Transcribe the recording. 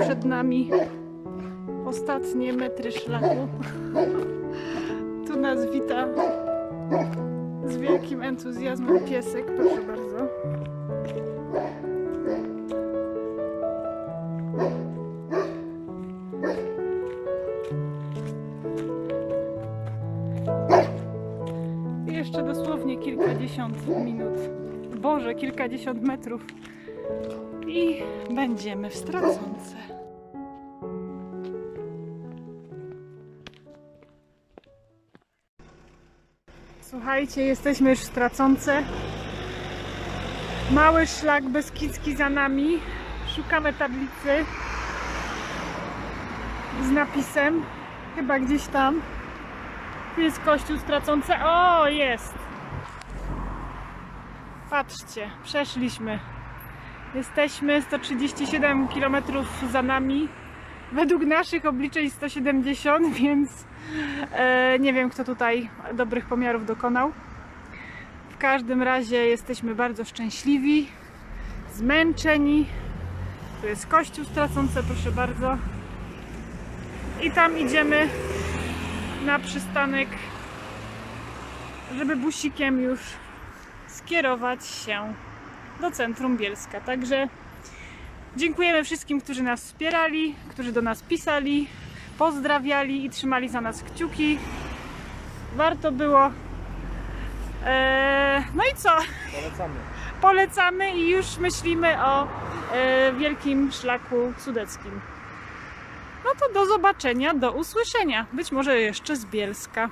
Przed nami ostatnie metry szlaku. Tu nas wita z wielkim entuzjazmem piesek, proszę bardzo. Jeszcze dosłownie kilkadziesiąt minut. Boże, kilkadziesiąt metrów. I będziemy w Straconce. Słuchajcie, jesteśmy już w Straconce. Mały szlak Beskidzki za nami. Szukamy tablicy z napisem. Chyba gdzieś tam. Tu jest kościół Straconce. O, jest! Patrzcie, przeszliśmy. Jesteśmy 137 km za nami. Według naszych obliczeń 170, więc e, nie wiem, kto tutaj dobrych pomiarów dokonał. W każdym razie jesteśmy bardzo szczęśliwi, zmęczeni. Tu jest kościół stracące, proszę bardzo. I tam idziemy na przystanek, żeby busikiem już skierować się do centrum Bielska. Także dziękujemy wszystkim, którzy nas wspierali, którzy do nas pisali, pozdrawiali i trzymali za nas kciuki. Warto było. Eee, no i co? Polecamy. Polecamy i już myślimy o e, wielkim szlaku sudeckim. No to do zobaczenia, do usłyszenia. Być może jeszcze z Bielska.